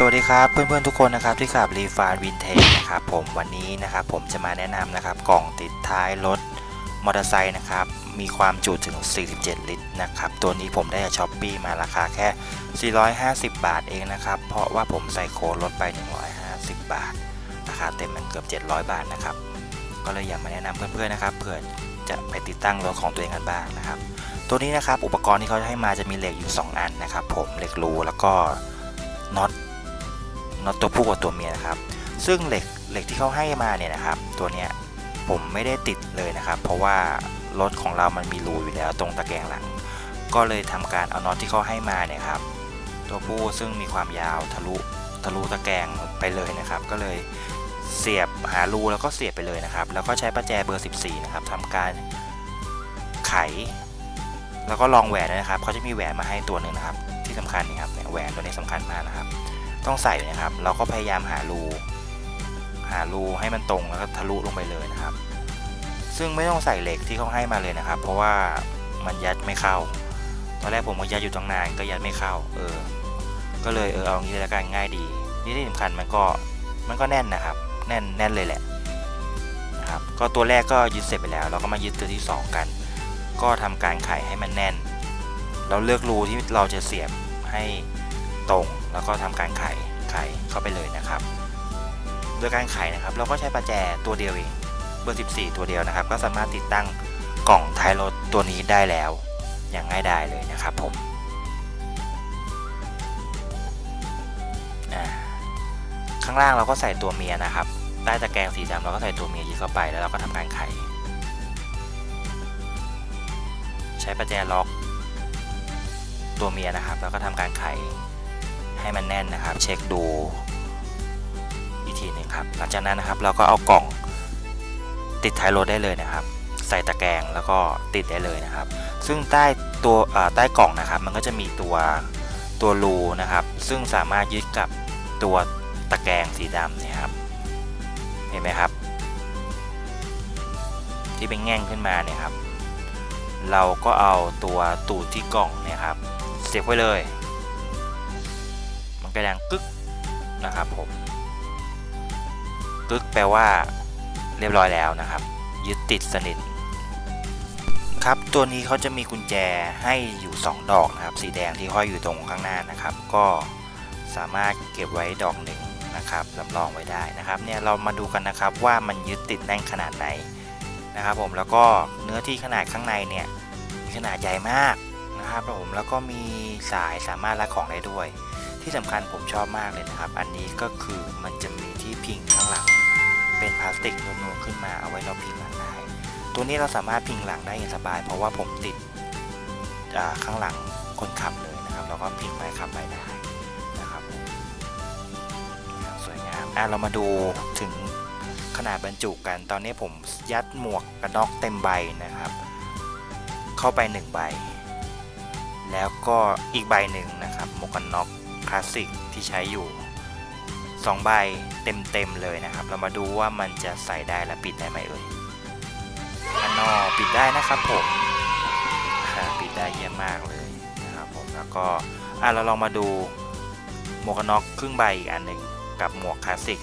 นะครับเพื่อนๆทุกคนนะครับที่ขับรีฟานวินเทจนะครับผมวันนี้นะครับผมจะมาแนะนำนะครับกล่องติดท้ายรถมอเตอร์ไซค์นะครับมีความจุถึง 47 ลิตรนะครับตัวนี้ผมได้จากช้อปปี้มาราคาแค่ 450 บาทเองนะครับเพราะว่าผมใส่โค้ดลดไป 150 บาทราคาเต็มมันเกือบ 700 บาทนะครับก็เลยอยากมาแนะนำเพื่อนๆนะครับเผื่อจะไปติดตั้งรถของตัวเองกันบ้างนะครับตัวนี้นะครับอุปกรณ์ที่เขาให้มาจะมีเหล็กอยู่ 2 อันนะครับผมเหล็กรูแล้วก็น็อต น็อตตัวผู้กับตัวเมียนะครับ ซึ่งเหล็กเหล็กที่เขาให้มาเนี่ยนะครับ ตัวเนี้ยผมไม่ได้ติดเลยนะครับ เพราะว่ารถของเรามันมีรูอยู่แล้วตรงตะแกรงหลัง ก็เลยทำการเอาน็อตที่เขาให้มาเนี่ยครับ ตัวผู้ซึ่งมีความยาวทะลุทะลุตะแกรงไปเลยนะครับ ก็เลยเสียบหารูแล้วก็เสียบไปเลยนะครับ แล้วก็ใช้ประแจเบอร์ 14 นะครับทำการไข แล้วก็ลองแหวนนะครับเขาจะมีแหวนมาให้ตัวหนึ่งนะครับ ที่สำคัญนะครับแหวนตัวนี้สำคัญมากนะครับ ต้องใส่นะครับ เราก็พยายามหารู หารูให้มันตรงแล้วก็ทะลุลงไปเลยนะครับ ซึ่งไม่ต้องใส่เหล็กที่เขาให้มาเลยนะครับ เพราะว่ามันยัดไม่เข้า ตอนแรกผมก็ยัดอยู่ตั้งนานก็ยัดไม่เข้า เออ ก็เลยเออเอางี้แล้วกันง่ายดี นี่ที่สำคัญมันก็มันก็แน่นนะครับ แน่นแน่นเลยแหละนะครับ ก็ตัวแรกก็ยึดเสร็จไปแล้ว เราก็มายึดตัวที่สองกัน ก็ทำการไขให้มันแน่น เราเลือกรูที่เราจะเสียบให้ตรง แล้วก็ทำการไขไขเข้าไปเลยนะครับ โดยการไขนะครับ เราก็ใช้ประแจตัวเดียวเองเบอร์ 14 ตัวเดียวนะครับ ก็สามารถติดตั้งกล่องท้ายรถตัวนี้ได้แล้ว อย่างง่ายดายเลยนะครับผมข้างล่างเราก็ใส่ตัวเมียนะครับใต้ตะแกรงสีดำเราก็ใส่ตัวเมียยึดเข้าไปแล้วเราก็ทำการไข ใช้ประแจล็อก ตัวเมียนะครับ แล้วก็ทำการไข ให้มันแน่นนะครับ เช็คดูอีกทีหนึ่งครับ หลังจากนั้นนะครับเราก็เอากล่องติดท้ายรถได้เลยนะครับ ใส่ตะแกรงแล้วก็ติดได้เลยนะครับ ซึ่งใต้ตัวใต้กล่องนะครับ มันก็จะมีตัวตัวรูนะครับ ซึ่งสามารถยึดกับตัวตะแกรงสีดำเนี่ยครับ เห็นไหมครับ ที่เป็นแง่งขึ้นมาเนี่ยครับ เราก็เอาตัวตูดที่กล่องเนี่ยครับ เสียบไว้เลย มันก็ดังกึกนะครับผมกึกแปลว่าเรียบร้อยแล้วนะครับ ยึดติดสนิทครับตัวนี้เขาจะมีกุญแจให้อยู่ 2 ดอกนะครับ สีแดงที่ห้อยอยู่ตรงข้างหน้านะครับ ก็สามารถเก็บไว้ดอกหนึ่งนะครับสำรองไว้ได้นะครับเนี่ยเรามาดูกันนะครับว่ามันยึดติดแน่นขนาดไหนนะครับผมแล้วก็เนื้อที่ขนาดข้างในเนี่ยมีขนาดใหญ่มากนะครับผมแล้วก็มีสายสามารถรัดของได้ด้วย ที่สำคัญผมชอบมากเลยนะครับ อันนี้ก็คือมันจะมีที่พิงข้างหลัง เป็นพลาสติกนูนๆขึ้นมาเอาไว้เราพิงหลังได้ ตัวนี้เราสามารถพิงหลังได้อย่างสบาย เพราะว่าผมติดข้างหลังคนขับเลยนะครับ เราก็พิงไปขับไปได้นะครับสวยงามอะเรามาดูถึงขนาดบรรจุกัน ตอนนี้ผมยัดหมวกกันน็อกเต็มใบนะครับ เข้าไป1ใบแล้วก็อีกใบหนึ่งนะครับหมวกกันน็อก คลาสสิกที่ใช้อยู่2ใบเต็มๆเลยนะครับ เรามาดูว่ามันจะใส่ได้และปิดได้ไหมเอ่ยอันนอปิดได้นะครับผมปิดได้เยี่ยมมากเลยนะครับผมแล้วก็อะเราลองมาดูหมวกกันน็อกครึ่งใบอีกอันหนึ่งกับหมวกคลาสสิก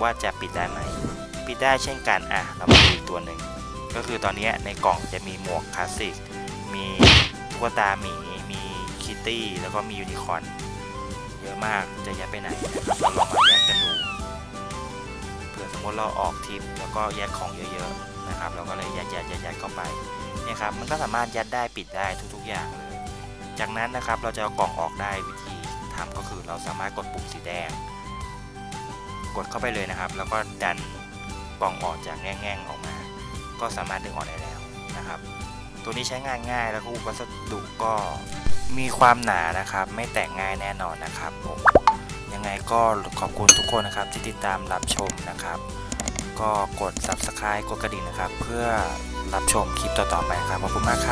ว่าจะปิดได้ไหมปิดได้เช่นกันอะเรามาดูอีกตัวหนึ่งก็คือตอนนี้ในกล่องจะมีหมวกคลาสสิกมีตุ๊กตาหมีมีคิตตี้แล้วก็มียูนิคอร์น เยอะมากจะแยัดไปไหนนะครับเราลองมาแยกกันดูเผื่อสมมติเราออกทริปแล้วก็แยกของเยอะๆนะครับ เราก็เลยยัดยัดยัดยัดเข้าไปเนี่ยครับมันก็สามารถยัดได้ปิดได้ทุกๆอย่างเลย จากนั้นนะครับเราจะเอากล่องออกได้วิธีทำก็คือเราสามารถกดปุ่มสีแดง กดเข้าไปเลยนะครับ แล้วก็ดันกล่องออกจากแง่งๆออกมา ก็สามารถดึงออกได้แล้วนะครับ ตัวนี้ใช้งานง่ายแล้วก็วัสดุก็ มีความหนานะครับ ไม่แตกง่ายแน่นอนนะครับผมยังไงก็ขอบคุณทุกคนนะครับที่ติดตามรับชมนะครับ ก็กด subscribe กดกระดิ่งนะครับ เพื่อรับชมคลิปต่อๆไปนะครับขอบคุณมากครับ